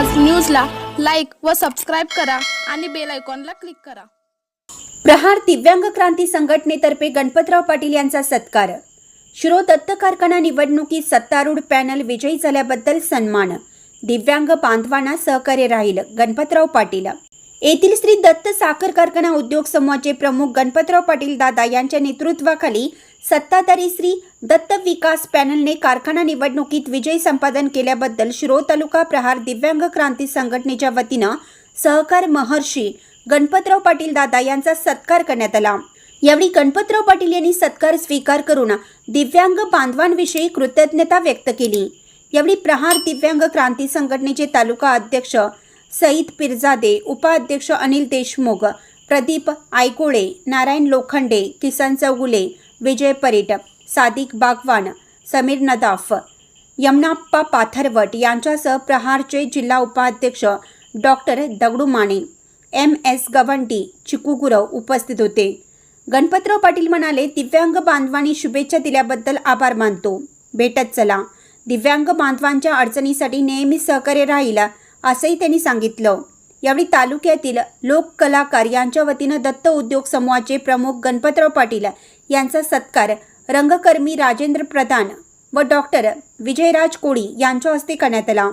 व सबस्क्राईब करा आणि बेल आयकॉनला क्लिक करा. प्रहार दिव्यांग क्रांती संघटनेतर्फे गणपतराव पाटील यांचा सत्कार. शिरो दत्त कारखाना निवडणुकीत सत्तारूढ पॅनल विजयी झाल्याबद्दल सन्मान. दिव्यांग बांधवांना सहकार्य राहील गणपतराव पाटील. येथील श्री दत्त साखर कारखाना उद्योग समूहाचे प्रमुख गणपतराव पाटील दादा यांच्या नेतृत्वाखाली सत्ताधारी श्री दत्त विकास पॅनलने कारखाना निवडणुकीत विजय संपादन केल्याबद्दल शिरो तालुका प्रहार दिव्यांग क्रांती संघटनेच्या वतीनं सहकार महर्षी गणपतराव पाटील दादा यांचा सत्कार करण्यात आला. यावेळी गणपतराव पाटील यांनी सत्कार स्वीकार करून दिव्यांग बांधवांविषयी कृतज्ञता व्यक्त केली. यावेळी प्रहार दिव्यांग क्रांती संघटनेचे तालुका अध्यक्ष सईद पिरजादे उपाध्यक्ष अनिल देशमुख प्रदीप आयकोळे नारायण लोखंडे किसन चौगुले विजय परीट सादिक बागवान समीर नदाफ यमनाप्पा पाथरवट यांच्यासह प्रहारचे जिल्हा उपाध्यक्ष doctor Dagdu Mane M S Gawandi Chiku Gurav उपस्थित होते. गणपतराव पाटील म्हणाले दिव्यांग बांधवांनी शुभेच्छा दिल्याबद्दल आभार मानतो. भेटत चला. दिव्यांग बांधवांच्या अडचणीसाठी नेहमी सहकार्य राहील असंही त्यांनी सांगितलं. यावेळी तालुक्यातील लोककलाकार यांच्या वतीनं दत्त उद्योग समूहाचे प्रमुख गणपतराव पाटील यांचा सत्कार रंगकर्मी राजेंद्र प्रधान व डॉक्टर विजयराज कोळी यांच्या हस्ते करण्यात आला.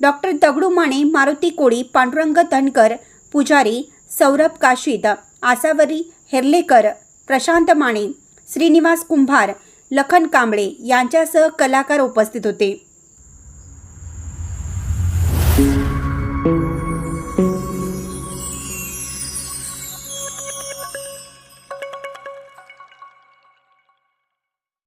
डॉक्टर दगडू माने मारुती कोळी पांडुरंग धनकर पुजारी सौरभ काशीद आसावरी हेर्लेकर प्रशांत माने श्रीनिवास कुंभार लखन कांबळे यांच्यासह कलाकार उपस्थित होते.